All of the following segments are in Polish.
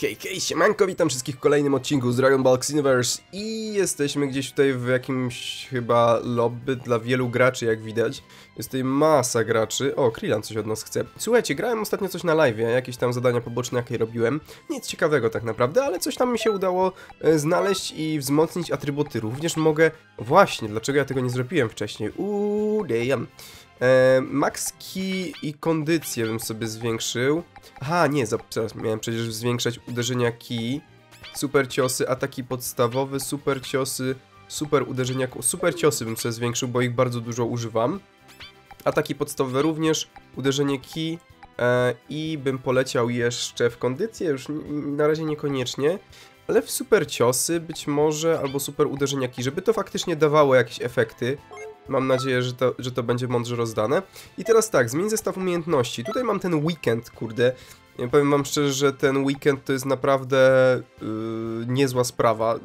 Hej, hej, siemanko, witam wszystkich w kolejnym odcinku z Dragon Ball Xenoverse i jesteśmy gdzieś tutaj w jakimś chyba lobby dla wielu graczy, jak widać. Jest tutaj masa graczy. O, Krillan coś od nas chce. Słuchajcie, grałem ostatnio coś na live, jakieś tam zadania poboczne jakie robiłem. Nic ciekawego tak naprawdę, ale coś tam mi się udało e, znaleźć i wzmocnić atrybuty. Również mogę... Właśnie, dlaczego ja tego nie zrobiłem wcześniej? Uuu, damn. E, max key i kondycję bym sobie zwiększył. Aha, nie, zaraz miałem przecież zwiększać uderzenia key, super ciosy, ataki podstawowe, super ciosy, super uderzenia, super ciosy bym sobie zwiększył, bo ich bardzo dużo używam. Ataki podstawowe również, uderzenie key e, i bym poleciał jeszcze w kondycję, już na razie niekoniecznie, ale w super ciosy być może, albo super uderzenia key, żeby to faktycznie dawało jakieś efekty. Mam nadzieję, że to, że to będzie mądrze rozdane. I teraz tak, zmień zestaw umiejętności. Tutaj mam ten weekend, kurde. Ja powiem wam szczerze, że ten weekend to jest naprawdę yy, niezła sprawa.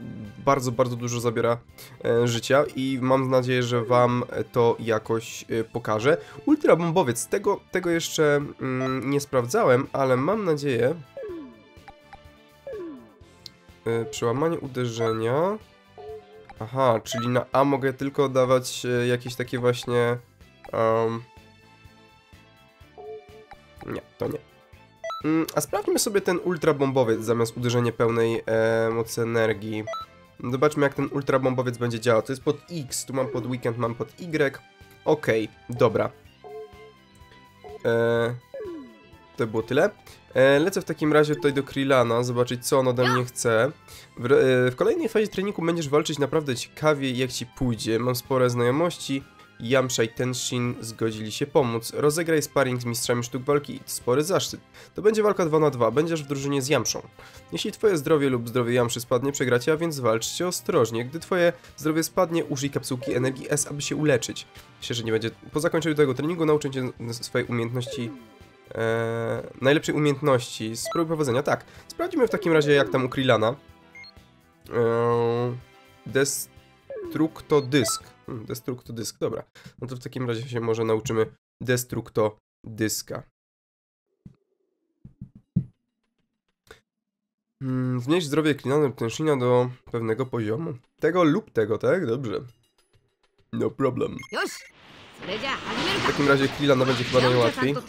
Bardzo, bardzo dużo zabiera e, życia i mam nadzieję, że wam to jakoś e, pokażę. Ultra bombowiec, tego, tego jeszcze mm, nie sprawdzałem, ale mam nadzieję... E, przełamanie uderzenia... Aha, czyli na A mogę tylko dawać e, jakieś takie właśnie... Um... Nie, to nie. Mm, a sprawdźmy sobie ten ultra bombowiec zamiast uderzenia pełnej e, mocy energii. Zobaczmy jak ten ultra bombowiec będzie działał. To jest pod X, tu mam pod weekend, mam pod Y. Okej, dobra. E, to było tyle. E, lecę w takim razie tutaj do Krillana, zobaczyć co on ode mnie chce. W, e, w kolejnej fazie treningu będziesz walczyć naprawdę ciekawie jak ci pójdzie. Mam spore znajomości. Yamcha i Tenshin zgodzili się pomóc. Rozegraj sparring z mistrzami sztuk walki i spory zaszczyt. To będzie walka 2 na 2. będziesz w drużynie z Yamszą. Jeśli twoje zdrowie lub zdrowie Yamszy spadnie, przegracie, a więc walczcie ostrożnie. Gdy twoje zdrowie spadnie, użyj kapsułki energii S, aby się uleczyć. Myślę, że nie będzie... Po zakończeniu tego treningu nauczę cię swojej umiejętności... Eee, najlepszej umiejętności. Spróbuj powodzenia. Tak. Sprawdźmy w takim razie, jak tam u Krillana. Eee, Destructo Dysk. Hmm, Dysk, dobra. No to w takim razie się może nauczymy Destructo Dyska. Hmm, zmniejsz zdrowie Krillana lub do pewnego poziomu. Tego lub tego, tak? Dobrze. No problem. よ w takim razie Krillana no, będzie chyba najłatwiej. No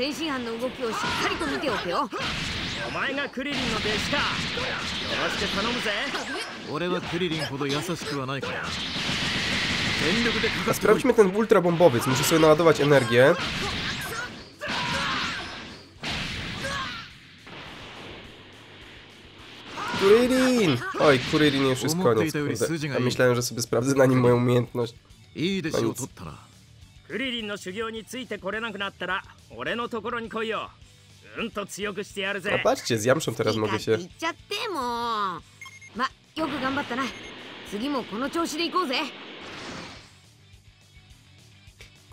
A no sprawdźmy ten ultrabombowiec. Muszę sobie naładować energię. Kuririn! Oj, Kuririn już jest koniec. Ja myślałem, że sobie sprawdzę na nim moją umiejętność. Koniec. クリリンの修行についてこれなくなったら俺のところに来いようんと強くしてやる A ぜ patrzcie, z Jamszą teraz いいか mogę って się... 言っちゃってもうまよく頑張ったな次もこの調子でいこうぜ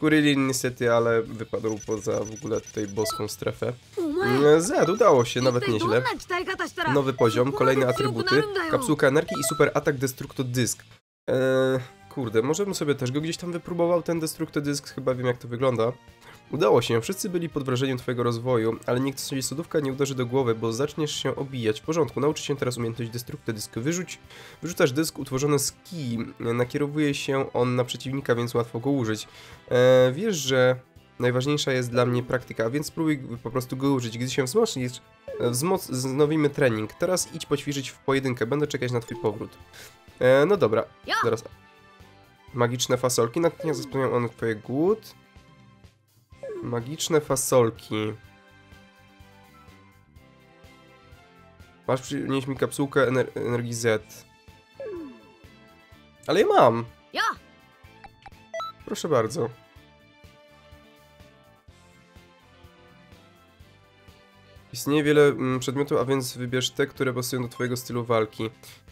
Kuririn niestety, ale wypadł poza w ogóle tutaj boską strefę. お前 Mm, Zed, udało się, 一 nawet 体どん nieźle. な鍛え方したら Nowy poziom, そこまで kolejne 強くな atrybuty, るんだよ kapsułka energii i super atak Destructo Dysk. Eee, kurde, może bym sobie też go gdzieś tam wypróbował, ten Destructo Dysk, chyba wiem jak to wygląda. Udało się, wszyscy byli pod wrażeniem twojego rozwoju, ale niech sobie sodówka nie uderzy do głowy, bo zaczniesz się obijać. W porządku, nauczy się teraz umiejętność Destructo Dysk. Wyrzuć, wyrzucasz dysk utworzony z kij, nakierowuje się on na przeciwnika, więc łatwo go użyć. Eee, wiesz, że najważniejsza jest dla mnie praktyka, więc spróbuj po prostu go użyć. Gdy się wzmocnisz, Wzmoc wznowimy trening. Teraz idź poćwiczyć w pojedynkę. Będę czekać na twój powrót. E, no dobra, Ja. Magiczne fasolki. Natychmiast zaspełnią one twoje głód. Magiczne fasolki. Masz przynieść mi kapsułkę ener energii Z. Ale ja mam. よ Proszę bardzo. Istnieje wiele mm, przedmiotów, a więc wybierz te, które pasują do twojego stylu walki.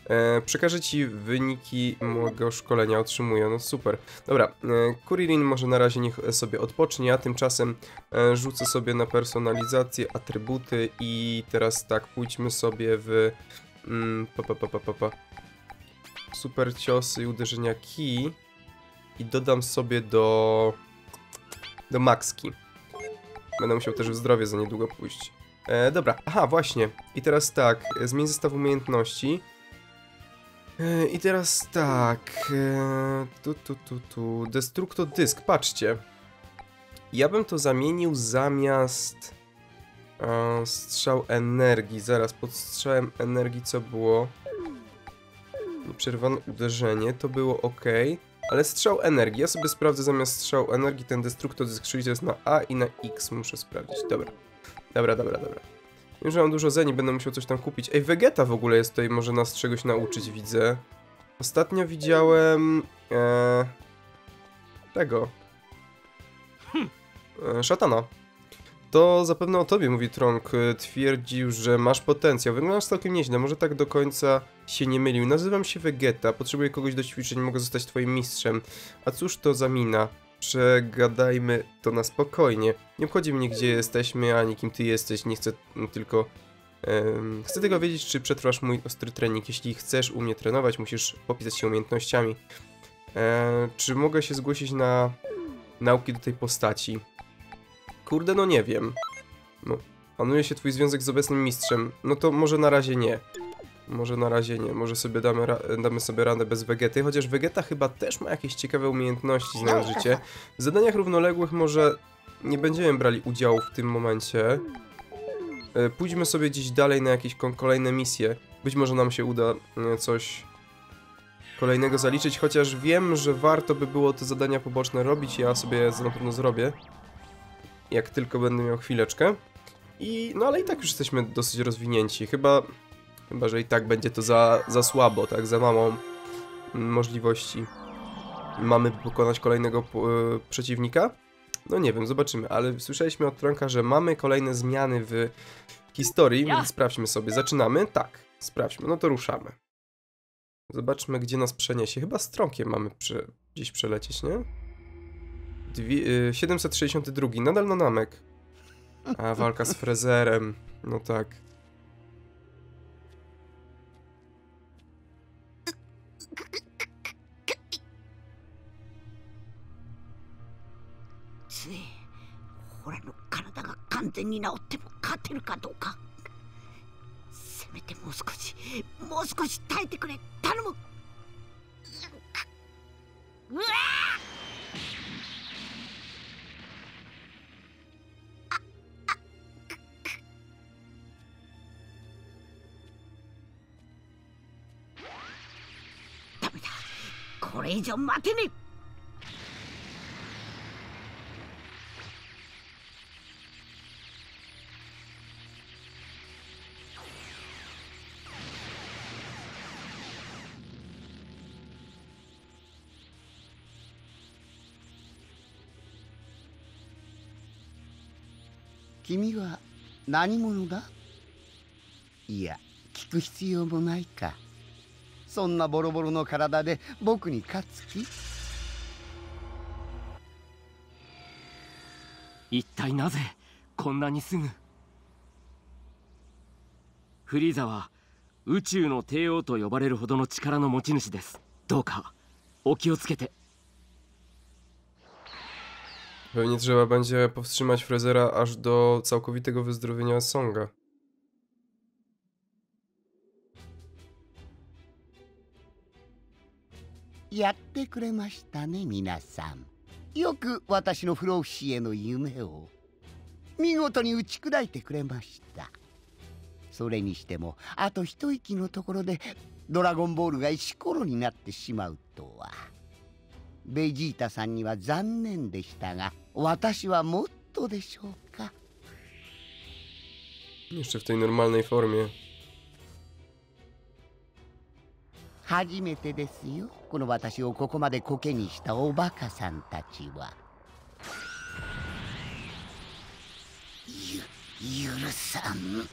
E, przekażę ci wyniki mojego szkolenia, otrzymuję, no super. Dobra, e, Kuririn może na razie niech sobie odpocznie, a tymczasem e, rzucę sobie na personalizację, atrybuty i teraz tak, pójdźmy sobie w... Mm, pa, pa, pa, pa, pa, pa. Super ciosy i uderzenia ki i dodam sobie do... do maxki. Będę musiał też w zdrowie za niedługo pójść. E, dobra, aha, właśnie. I teraz tak, e, zmień zestaw umiejętności. E, I teraz tak. E, tu, tu, tu, tu. Destructo dysk, patrzcie. Ja bym to zamienił zamiast e, strzał energii. Zaraz, pod strzałem energii co było? Nieprzerwane uderzenie, to było ok. Ale strzał energii, ja sobie sprawdzę zamiast strzał energii ten destructo dysk, czyli to jest na A i na X, muszę sprawdzić. Dobra. Dobra, dobra, dobra. Wiem, że mam dużo zeni, będę musiał coś tam kupić. Ej, Vegeta w ogóle jest tutaj, może nas czegoś nauczyć, widzę. Ostatnio widziałem... E, tego. E, szatana. To zapewne o tobie, mówi Trąg. E, Twierdził, że masz potencjał. Wyglądasz całkiem nieźle, może tak do końca się nie mylił. Nazywam się Vegeta, potrzebuję kogoś do ćwiczeń, mogę zostać twoim mistrzem. A cóż to za mina? Przegadajmy to na spokojnie. Nie obchodzi mnie, gdzie jesteśmy, ani kim ty jesteś. Nie chcę mm, tylko... em, chcę tylko wiedzieć, czy przetrwasz mój ostry trening. Jeśli chcesz u mnie trenować, musisz popisać się umiejętnościami. E, czy mogę się zgłosić na nauki do tej postaci? Kurde, no nie wiem. No, panuje się twój związek z obecnym mistrzem. No to może na razie nie. Może na razie nie, może sobie damy, damy sobie radę bez Vegety, chociaż Vegeta chyba też ma jakieś ciekawe umiejętności, znając życie. W zadaniach równoległych może nie będziemy brali udziału w tym momencie. E, Pójdźmy sobie gdzieś dalej na jakieś kolejne misje. Być może nam się uda e, coś kolejnego zaliczyć, chociaż wiem, że warto by było te zadania poboczne robić, ja sobie je na pewno zrobię. Jak tylko będę miał chwileczkę. I, no ale i tak już jesteśmy dosyć rozwinięci. Chyba, chyba że i tak będzie to za, za słabo, tak? Za mało mm, możliwości mamy pokonać kolejnego e, przeciwnika. No nie wiem, zobaczymy, ale słyszeliśmy od Tronka, że mamy kolejne zmiany w historii, Ja. więc sprawdźmy sobie. Zaczynamy? Tak, sprawdźmy, no to ruszamy. Zobaczmy, gdzie nas przeniesie. Chyba z Tronkiem mamy prze, gdzieś przelecieć, nie? Dwie, y, 762, nadal na Namek. A, walka z Frezerem, no tak. 全に治っても勝てるかどうか。せめてもう少しもう少し耐えてくれ。頼む。うわこれ以上待てねえ。君は何者だ？いや聞く必要もないか。そんなボロボロの体で僕に勝つ気？一体なぜこんなにすぐ？フリーザは宇宙の帝王と呼ばれるほどの力の持ち主です。どうかお気をつけて。Pewnie trzeba będzie powstrzymać Frezera aż do całkowitego wyzdrowienia Songa. やってくれましたね皆さんよく私の不老不死への夢を見事に打ち砕いてくれましたそれにしてもあと一息のところでドラゴンボールが石ころになってしまうとはベジータさんには残念でしたが 私はもっとでしょうか？Jeszcze w tej normalnej formie. 初めてですよ。この私をここまでコケにしたおバカさんたちは。ゆ許さん。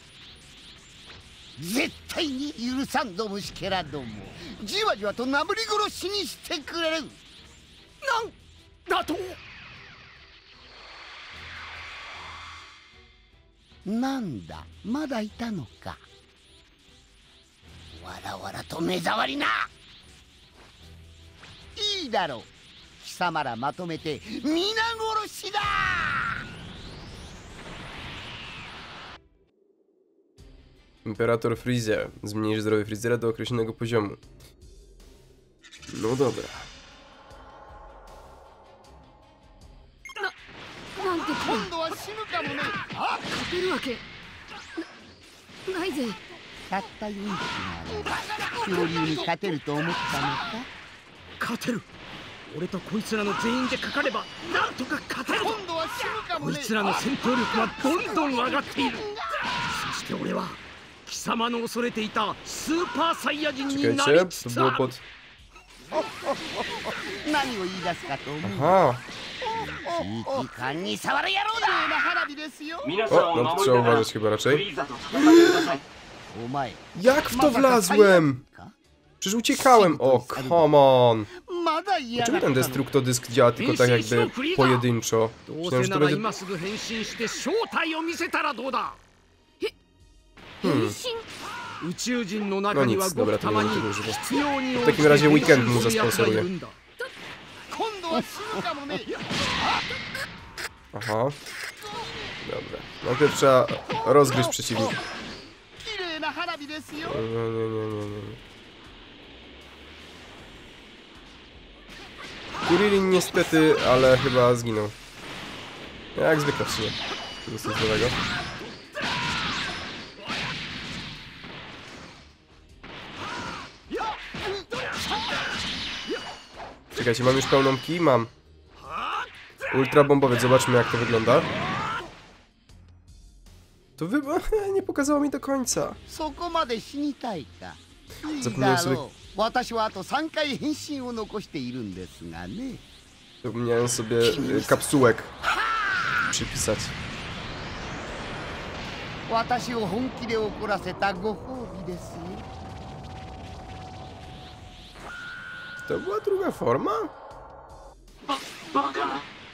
絶対に許さんぞ虫けらども。じわじわとなぶり殺しにしてくれる。だと？なんだまだいたのかわらわらと目障りないいだろう貴様らまとめて皆殺しだ Imperator Freezer. Zmniejsz zdrowie Freezera do określonego poziomu. No dobra. 勝てるわけ。なないぜ。たった4匹なら恐竜に勝てると思ったのか？勝てる。俺とこいつらの全員でかかればなんとか勝てる今度は死ぬかこいつらの戦闘力はどんどん上がっている。そして俺は貴様の恐れていたスーパーサイヤ人になりつつある. 何を言い出すかと思う Aha! 地域間に触る野郎だな花火ですよ皆さん O, を no to 守 trzeba りながら uważać chyba フ raczej. リーザと戦ってくださいお前 Jak w to まさか wlazłem? か Przecież uciekałem! O, come on! まだ嫌 Dlaczego が ten ったの destruktodysk działa tylko tak jakby pojedynczo? どう Myślałem, せ że な to ら będzie... 今すぐ変身して正体を見せたらどうだ変 Hmm. 身宇宙人の中には No nic, ご dobra, く to たま nie に będę tego używał. 必要に応 W じ takim て razie 変身 weekend mu する奴がい zasponsoruje. るんだ今度は死ぬかもね Aha. Dobra. Najpierw trzeba rozgryźć przeciwnika. No, no, no, no, no. Kuririn niestety, ale chyba zginął. Jak zwykle w sumie. Nic nowego. Czekajcie, mam już pełną kij? Mam. Ultra bombowiec, zobaczmy jak to wygląda. To wy... nie pokazało mi do końca. そこまで死にたいかいい Zapomniałem だ sobie ろう私はあと3回変身を残しているんですがね Zapomniałem sobie y, kapsułek przypisać. 私を本気で怒らせたご褒美ですよ To była druga forma? ババカ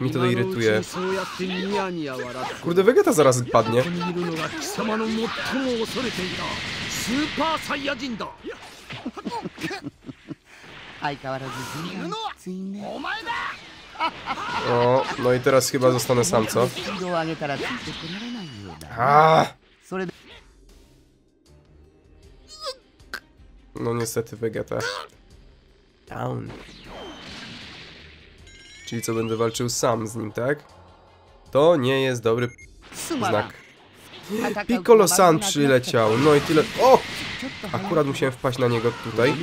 Mnie to irytuje. Kurde, Vegeta zaraz padnie. O, no i teraz chyba zostanę sam, co? A! No niestety Vegeta. Down. Czyli co, będę walczył sam z nim, tak? To nie jest dobry znak. Piccolo San przyleciał, no i tyle... O! Akurat musiałem wpaść na niego tutaj.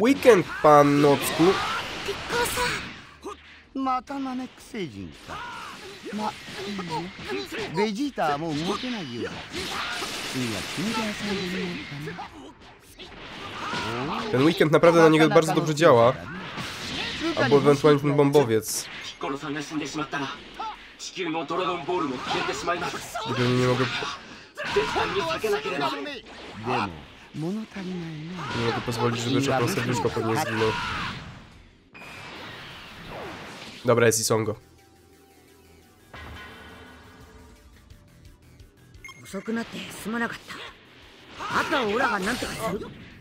Weekend, pan Nocku. Vegeta, Ten weekend naprawdę na niego bardzo dobrze działa. Albo ewentualnie ten bombowiec. ピッコロさんが死んでしまったら地球のドラゴンボールも消えてしまいます絶 Zupełnie nie mogę, 対に避けなければでも物足りないね nie mogę pozwolić, żeby Chopin serduszko pewnie zginął. Dobra, jest Isongo. 遅くなってすまなかったあとはオラが何とかする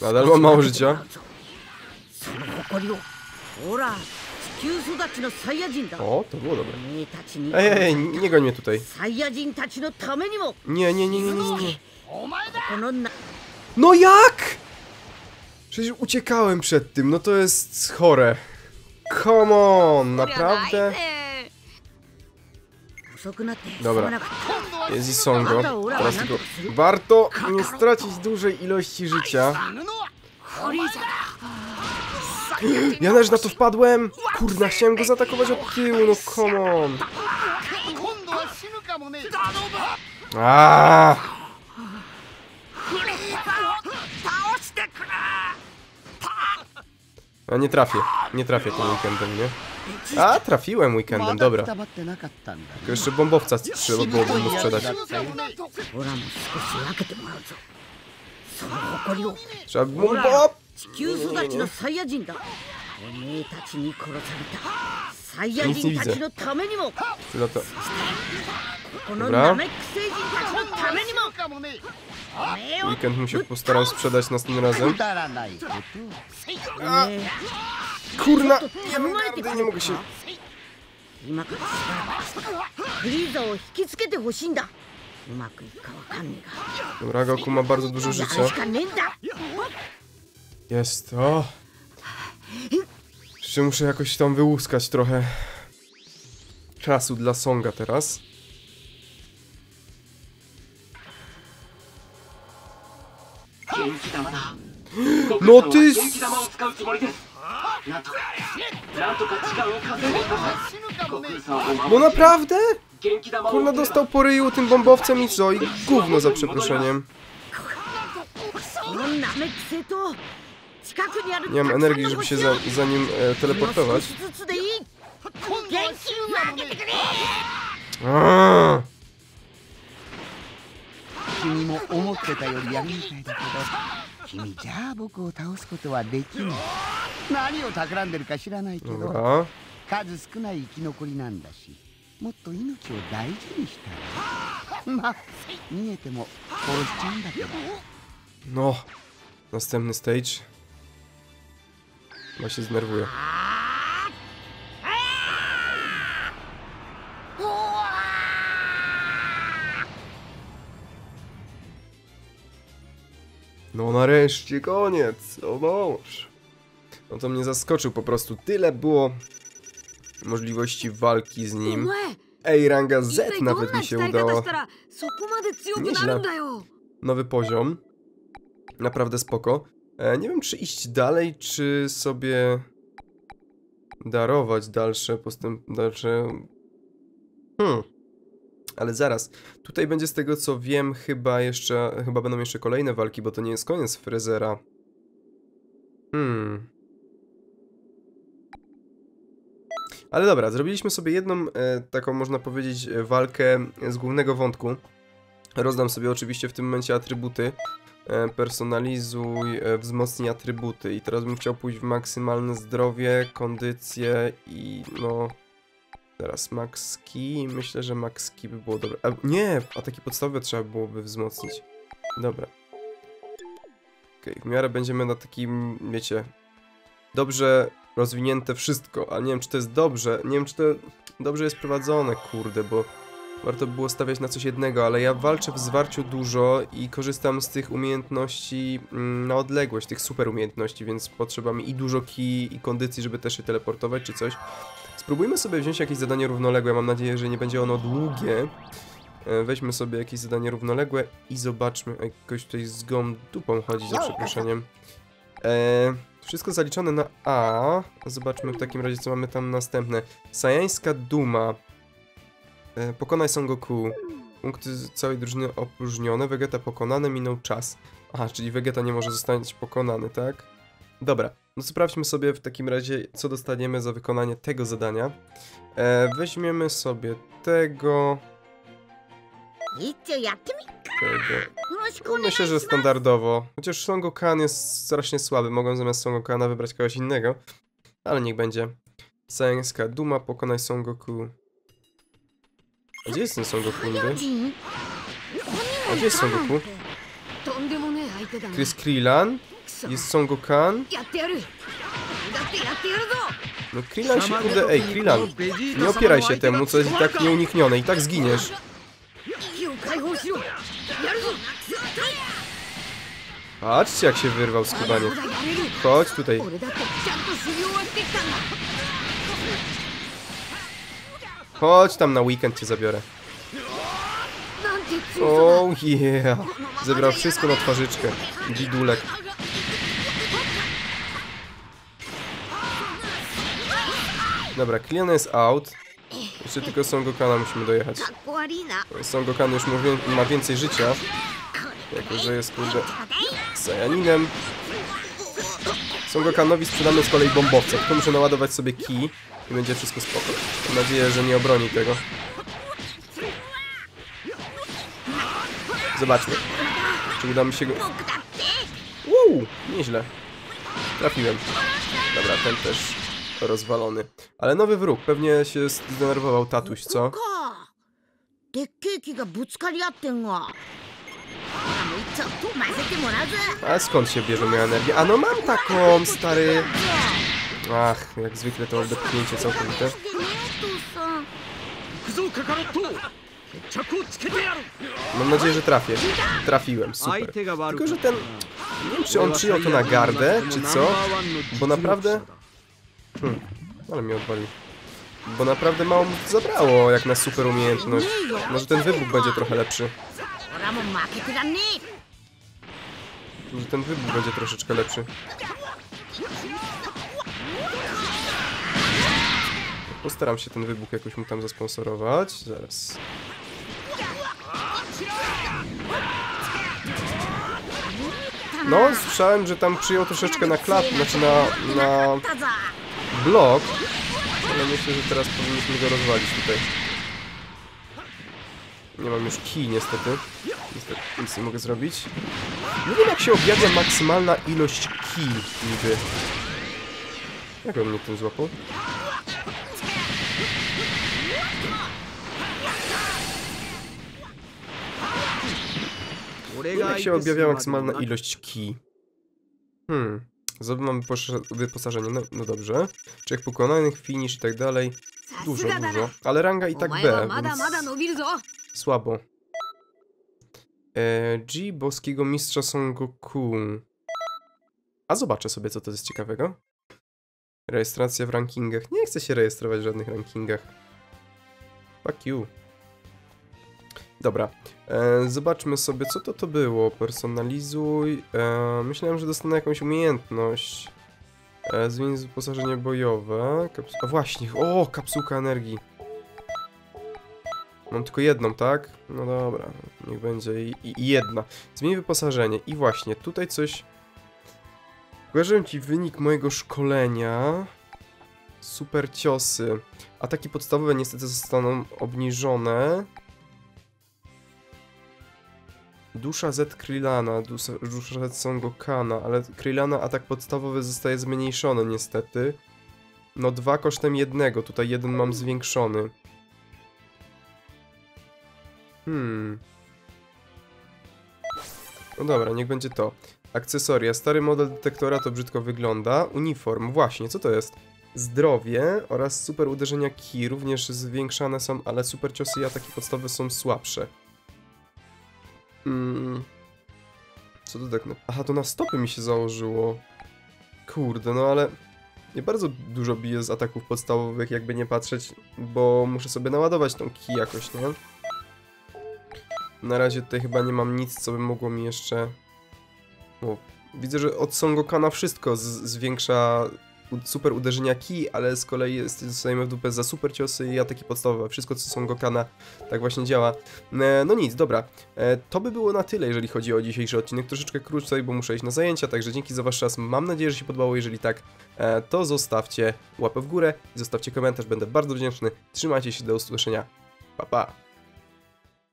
Nadal mam mało życia. O, to było dobre. Ej, ej, nie goń mnie tutaj. Nie, nie, nie, nie, nie, nie. No jak? Przecież uciekałem przed tym, no to jest chore. Come on, naprawdę? Dobra, jest Isongo. Teraz tylko warto nie stracić dużej ilości życia. Ja też na to wpadłem! Kurna, chciałem go zaatakować od tyłu, no come on! Aaaa! A nie trafię, nie trafię tym weekendem, nie? A, trafiłem weekendem, dobra. Tylko jeszcze bombowca trzeba byłoby mu sprzedać. Trzeba by! Nic nie widzę. Dobra. Weekend mu się postaram sprzedać następnym razem. Kurna, ja nie, nie mogę się... Dobra, Goku ma bardzo dużo życia. Jest, o! Jeszcze muszę jakoś tam wyłuskać trochę czasu dla Songa teraz. を守 No って naprawdę? 元気玉を Kurna dostał po ryju tym bombowcem i co? I gówno za przeproszeniem. このナメック星と近くにある Nie mam energii, żeby się za, za nim e, 少 teleportować. しずつでいい元気分けてくれ Aaaa! ってたよりやるみたいだけど君じゃあ僕を倒すことはできない何を企んでるか知らないけど.数少ない生き残りなんだしもっと命を大事にしたらまあ逃げても殺しちゃうんだけど No. Następny stage. Chyba się zdenerwuję. No nareszcie koniec, o mąż. No to mnie zaskoczył po prostu, tyle było możliwości walki z nim. Ej, ranga Z nawet mi się udało. Nieźle. Nowy poziom. Naprawdę spoko. E, nie wiem, czy iść dalej, czy sobie darować dalsze postęp... dalsze... Hmm. Ale zaraz. Tutaj będzie z tego, co wiem, chyba jeszcze... chyba będą jeszcze kolejne walki, bo to nie jest koniec Frezera. Hmm. Ale dobra, zrobiliśmy sobie jedną e, taką, można powiedzieć, walkę z głównego wątku. Rozdam sobie oczywiście w tym momencie atrybuty. E, Personalizuj, e, wzmocnij atrybuty. I teraz bym chciał pójść w maksymalne zdrowie, kondycję i no... Teraz max key. Myślę, że max key by było dobre. A, nie! Ataki podstawowe trzeba byłoby wzmocnić. Dobra. Okej, w miarę będziemy na takim, wiecie... Dobrze rozwinięte wszystko, ale nie wiem, czy to jest dobrze. Nie wiem, czy to dobrze jest prowadzone, kurde, bo... Warto by było stawiać na coś jednego, ale ja walczę w zwarciu dużo i korzystam z tych umiejętności mm, na odległość, tych super umiejętności, więc potrzeba mi i dużo kij i kondycji, żeby też się teleportować czy coś. Spróbujmy sobie wziąć jakieś zadanie równoległe, mam nadzieję, że nie będzie ono długie. E, Weźmy sobie jakieś zadanie równoległe i zobaczmy. Ej, Ktoś tutaj z gą dupą chodzi, za przeproszeniem. E, wszystko zaliczone na A. Zobaczmy w takim razie, co mamy tam następne. Sajańska Duma. E, Pokonaj Son Goku. Punkty całej drużyny opróżnione. Vegeta pokonane, minął czas. Aha, czyli Vegeta nie może zostać pokonany, tak? Dobra, no sprawdźmy sobie w takim razie, co dostaniemy za wykonanie tego zadania. E, weźmiemy sobie tego... Tego. No, myślę, że standardowo. Chociaż Songokan jest strasznie słaby, mogą zamiast Songokana wybrać kogoś innego. Ale niech będzie. Sajańska duma, pokonaj Songoku. Gdzie jest ten Songoku gdzie jest Songoku? Tu jest Krillan. Jest Son Gokan. No Krillan się kurde... Ej, Krillan, nie opieraj się temu, co jest i tak nieuniknione. I tak zginiesz. Patrzcie, jak się wyrwał z. Chodź tutaj. Chodź tam na weekend cię zabiorę. Oh yeah! Zebrał wszystko na twarzyczkę. bidulek. Dobra, Klion jest out. Jeszcze tylko Songokana musimy dojechać. Songokan już ma więcej życia. Jako, że jest kurde Sajaninem. Songokanowi sprzedamy z kolei bombowca. Tylko muszę naładować sobie kij i będzie wszystko spoko. Mam nadzieję, że nie obroni tego. Zobaczmy. Czy uda mi się go... Wow, nieźle. Trafiłem. Dobra, ten też rozwalony. Ale nowy wróg, pewnie się zdenerwował tatuś, co? A skąd się bierze moja energia? A no mam taką, stary... Ach, jak zwykle to dopchnięcie całkowite. Mam nadzieję, że trafię. Trafiłem, super. Tylko, że ten... Nie wiem, czy on przyjął to na gardę, czy co? Bo naprawdę... Hmm, ale mnie odwalił. Bo naprawdę mało mu zabrało, jak na super umiejętność. Może ten wybuch będzie trochę lepszy. Może ten wybuch będzie troszeczkę lepszy. Postaram się ten wybuch jakoś mu tam zasponsorować. Zaraz. No, słyszałem, że tam przyjął troszeczkę na klat, znaczy na, na blok. Ale myślę, że teraz powinniśmy go rozwalić tutaj. Nie mam już kij niestety. Niestety nic nie mogę zrobić. Nie wiem jak się objawia maksymalna ilość kij niby. Jak on mnie tym złapał? Jak się objawiała maksymalna ilość ki? Hmm. Znowu mamy wyposażenie, no, no, dobrze. Czech pokonanych, finish i tak dalej. Dużo, dużo. Ale ranga i tak B, więc... Słabo. E, G boskiego mistrza Son Goku. A zobaczę sobie, co to jest ciekawego. Rejestracja w rankingach. Nie chcę się rejestrować w żadnych rankingach. Fuck you. Dobra, e, zobaczmy sobie, co to to było. Personalizuj. E, myślałem, że dostanę jakąś umiejętność. E, zmień wyposażenie bojowe. Kaps a właśnie, o, kapsułka energii. Mam tylko jedną, tak? No dobra, niech będzie i, i jedna. Zmień wyposażenie. I właśnie, tutaj coś... Pokażę ci wynik mojego szkolenia. Super ciosy. Ataki podstawowe niestety zostaną obniżone. Dusza Z Krillana, dusza, dusza Z Son Gokana, ale Krillana atak podstawowy zostaje zmniejszony niestety. No dwa kosztem jednego, tutaj jeden mam zwiększony. Hmm. No dobra, niech będzie to. Akcesoria. Stary model detektora to brzydko wygląda. Uniform. Właśnie, co to jest? Zdrowie oraz super uderzenia ki również zwiększane są, ale super ciosy i ataki podstawowe są słabsze. Hmm. Co to tak na... Aha, to na stopy mi się założyło. Kurde, no ale... Nie bardzo dużo bije z ataków podstawowych, jakby nie patrzeć, bo muszę sobie naładować tą ki jakoś, nie? Na razie tutaj chyba nie mam nic, co by mogło mi jeszcze... O, widzę, że od Son Gokana wszystko zwiększa super uderzenia ki, ale z kolei dostajemy w dupę za super ciosy i ataki podstawowe. Wszystko, co Son Gokana tak właśnie działa. E, no nic, dobra. E, to by było na tyle, jeżeli chodzi o dzisiejszy odcinek. Troszeczkę krócej, bo muszę iść na zajęcia, także dzięki za wasz czas. Mam nadzieję, że się podobało. Jeżeli tak, e, to zostawcie łapę w górę i zostawcie komentarz. Będę bardzo wdzięczny. Trzymajcie się, do usłyszenia. Pa, pa.